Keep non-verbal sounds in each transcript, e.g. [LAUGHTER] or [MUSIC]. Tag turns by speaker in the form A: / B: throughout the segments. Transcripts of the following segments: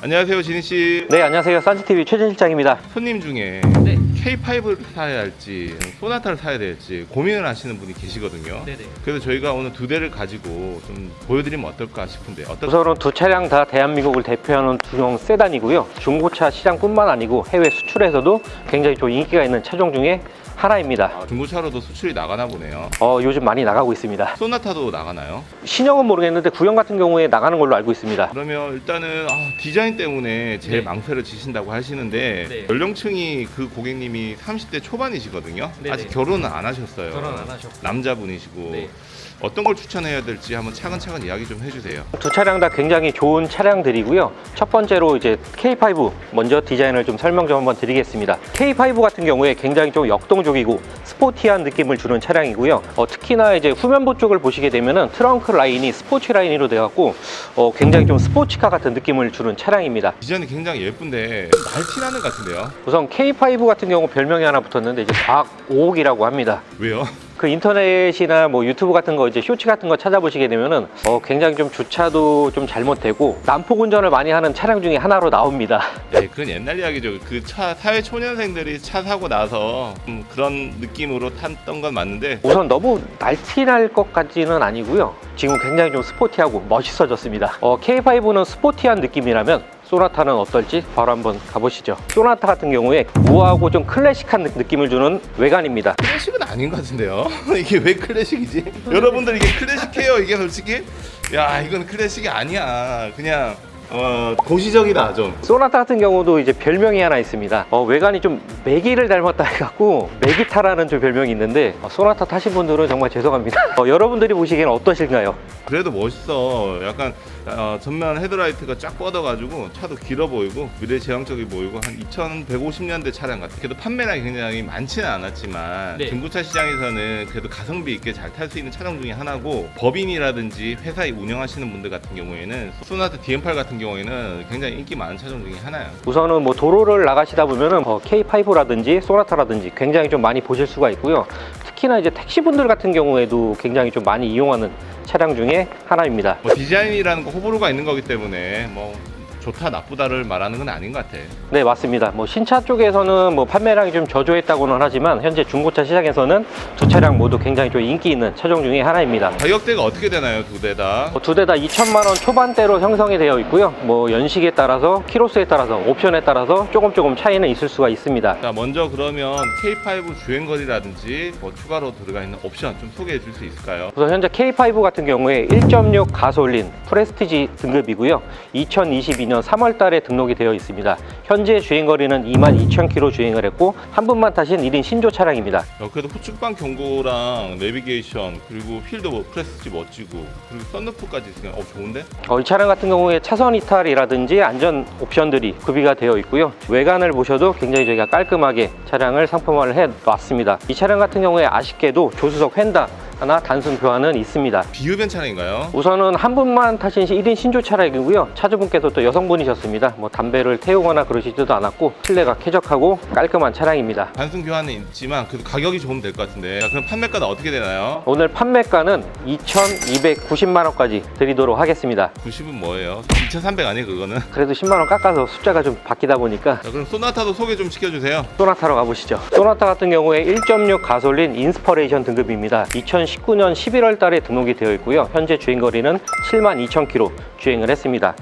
A: 안녕하세요, 진희 씨.
B: 네, 안녕하세요. 산지TV 최진 실장입니다.
A: 손님 중에
C: 네.
A: K5를 사야 할지 소나타를 사야 될지 고민을 하시는 분이 계시거든요.
C: 네네.
A: 그래서 저희가 오늘 두 대를 가지고 좀 보여드리면 어떨까 싶은데 어떨
B: 우선은 두 차량 다 대한민국을 대표하는 두용 세단이고요. 중고차 시장뿐만 아니고 해외 수출에서도 굉장히 좀 인기가 있는 차종 중에 하나입니다.
A: 아, 중고차로도 수출이 나가나 보네요.
B: 어, 요즘 많이 나가고 있습니다.
A: 소나타도 나가나요?
B: 신형은 모르겠는데 구형 같은 경우에 나가는 걸로 알고 있습니다.
A: 그러면 일단은 아, 디자인 때문에 제일
C: 네.
A: 망설여 지신다고 하시는데
C: 네.
A: 연령층이 그 고객님이 30대 초반이시거든요.
C: 네네.
A: 아직 결혼은 안 하셨어요.
C: 결혼 안 하셨고.
A: 남자분이시고
C: 네.
A: 어떤 걸 추천해야 될지 한번 차근차근 이야기 좀 해주세요.
B: 두 차량 다 굉장히 좋은 차량들이고요. 첫 번째로 이제 K5 먼저 디자인을 좀 설명 좀 한번 드리겠습니다. K5 같은 경우에 굉장히 좀 역동 적이고 스포티한 느낌을 주는 차량이고요. 어, 특히나 이제 후면부 쪽을 보시게 되면은 트렁크 라인이 스포츠 라인으로 돼갖고 어, 굉장히 좀 스포츠카 같은 느낌을 주는 차량입니다.
A: 디자인이 굉장히 예쁜데 말티나는 것 같은데요?
B: 우선 K5 같은 경우 별명이 하나 붙었는데 이제 과학 5옥이라고 합니다.
A: 왜요?
B: 그 인터넷이나 뭐 유튜브 같은 거 이제 쇼츠 같은 거 찾아보시게 되면은 어, 굉장히 좀 주차도 좀 잘못되고 난폭 운전을 많이 하는 차량 중에 하나로 나옵니다. [LAUGHS]
A: 네, 그건 옛날 이야기죠. 그 차 사회 초년생들이 차 사고 나서 좀 그런 느낌으로 탔던 건 맞는데
B: 우선 너무 날티날 것까지는 아니고요. 지금 굉장히 좀 스포티하고 멋있어졌습니다. 어, K5는 스포티한 느낌이라면 소나타는 어떨지 바로 한번 가보시죠. 소나타 같은 경우에 우아하고 좀 클래식한 느- 느낌을 주는 외관입니다.
A: 클래식은 아닌 것 같은데요. [LAUGHS] 이게 왜 클래식이지? 여러분들 이게 클래식해요. 이게 솔직히 야 이건 클래식이 아니야. 그냥 어 도시적이다 좀.
B: 소나타 같은 경우도 이제 별명이 하나 있습니다. 어, 외관이 좀 메기를 닮았다 해갖고 메기타라는 좀 별명이 있는데 어, 소나타 타신 분들은 정말 죄송합니다. 어, 여러분들이 보시기에는 어떠신가요?
A: 그래도 멋있어. 약간 어, 전면 헤드라이트가 쫙 뻗어가지고 차도 길어 보이고 미래 지향적이 보이고 한 2150년대 차량 같아. 그래도 판매량이 굉장히 많지는 않았지만
C: 네.
A: 중고차 시장에서는 그래도 가성비 있게 잘 탈 수 있는 차량 중에 하나고 법인이라든지 회사 운영하시는 분들 같은 경우에는 소나타 DM8 같은 경우에는 굉장히 인기 많은 차종 중에 하나예요.
B: 우선은 뭐 도로를 나가시다 보면은 어, K5라든지 소나타라든지 굉장히 좀 많이 보실 수가 있고요. 특히나 이제 택시분들 같은 경우에도 굉장히 좀 많이 이용하는 차량 중에 하나입니다.
A: 뭐 디자인이라는 거 호불호가 있는 거기 때문에 뭐 좋다 나쁘다를 말하는 건 아닌 것 같아.
B: 네, 맞습니다. 뭐 신차 쪽에서는 뭐 판매량이 좀 저조했다고는 하지만 현재 중고차 시장에서는 두 차량 모두 굉장히 좀 인기 있는 차종 중에 하나입니다.
A: 가격대가 어떻게 되나요 두 대 다?
B: 두 대 다 2천만 원 초반대로 형성이 되어 있고요. 뭐 연식에 따라서 키로수에 따라서 옵션에 따라서 조금 조금 차이는 있을 수가 있습니다.
A: 자 먼저 그러면 K5 주행거리라든지 뭐 추가로 들어가 있는 옵션 좀 소개해 줄 수 있을까요?
B: 우선 현재 K5 같은 경우에 1.6 가솔린 프레스티지 등급이고요. 2022년 3월 달에 등록이 되어 있습니다. 현재 주행거리는 22,000km 주행을 했고 한 분만 타신 1인 신조 차량입니다.
A: 야, 그래도 후측방 경고랑 내비게이션 그리고 휠도 뭐 프레스티 멋지고 그리고 썬루프까지 있으면 어 좋은데?
B: 어, 이 차량 같은 경우에 차선 이탈이라든지 안전 옵션들이 구비가 되어 있고요. 외관을 보셔도 굉장히 저희가 깔끔하게 차량을 상품화를 해 놨습니다. 이 차량 같은 경우에 아쉽게도 조수석 휀다 하나 단순 교환은 있습니다.
A: 비흡연 차량인가요?
B: 우선은 한 분만 타신 1인 신조 차량이고요. 차주분께서 또 여성분이셨습니다. 뭐 담배를 태우거나 그러시지도 않았고 실내가 쾌적하고 깔끔한 차량입니다.
A: 단순 교환은 있지만 그래도 가격이 좋으면 될것 같은데 자, 그럼 판매가는 어떻게 되나요?
B: 오늘 판매가는 2,290만 원까지 드리도록 하겠습니다.
A: 90은 뭐예요? 2,300 아니에요 그거는?
B: 그래도 10만 원 깎아서 숫자가 좀 바뀌다 보니까
A: 자 그럼 소나타도 소개 좀 시켜주세요
B: 소나타로 가보시죠. 소나타 같은 경우에 1.6 가솔린 인스퍼레이션 등급입니다. 2019년 11월 달에 등록이 되어 있고요. 현재 주행거리는 7만 2천 km 주행을 했습니다.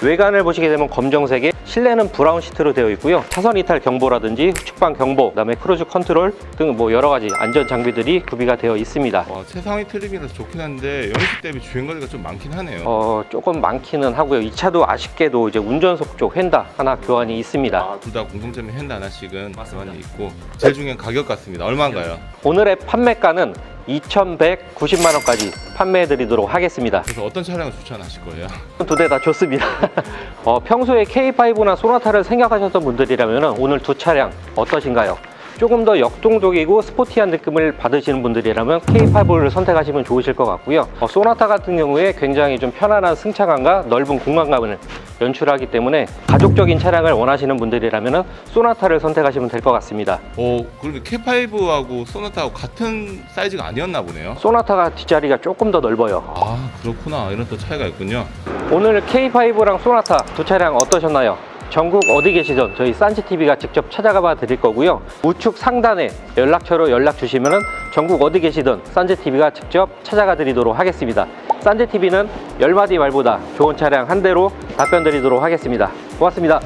B: 외관을 보시게 되면 검정색에 실내는 브라운 시트로 되어 있고요. 차선 이탈 경보라든지 후측방 경보, 그다음에 크루즈 컨트롤 등 뭐 여러 가지 안전 장비들이 구비가 되어 있습니다.
A: 와 최상위 트림이라서 좋긴 한데 연식 대비 주행거리가 좀 많긴 하네요
B: 어, 조금 많기는 하고요. 이 차도 아쉽게도 이제 운전석 쪽 휀다 하나 교환이 있습니다.
A: 아, 둘 다 공통점이 핸드 하나씩은 교환이 있고 제일 중요한 가격 같습니다 얼마인가요?
B: 오늘의 판매가는 2,190만 원까지 판매해 드리도록 하겠습니다.
A: 그래서 어떤 차량을 추천하실 거예요? [LAUGHS]
B: 두 대 다 좋습니다. [LAUGHS] 어, 평소에 K5나 소나타를 생각하셨던 분들이라면 오늘 두 차량 어떠신가요? 조금 더 역동적이고 스포티한 느낌을 받으시는 분들이라면 K5를 선택하시면 좋으실 것 같고요. 어, 소나타 같은 경우에 굉장히 좀 편안한 승차감과 넓은 공간감을 연출하기 때문에 가족적인 차량을 원하시는 분들이라면 소나타를 선택하시면 될 것 같습니다.
A: 어, 그런데 K5하고 소나타하고 같은 사이즈가 아니었나 보네요.
B: 소나타가 뒷자리가 조금 더 넓어요.
A: 아, 그렇구나. 이런 또 차이가 있군요.
B: 오늘 K5랑 소나타 두 차량 어떠셨나요? 전국 어디 계시든 저희 산지TV가 직접 찾아가 봐 드릴 거고요. 우측 상단에 연락처로 연락 주시면 전국 어디 계시든 산지TV가 직접 찾아가 드리도록 하겠습니다. 산지TV는 열마디 말보다 좋은 차량 한 대로 답변 드리도록 하겠습니다. 고맙습니다.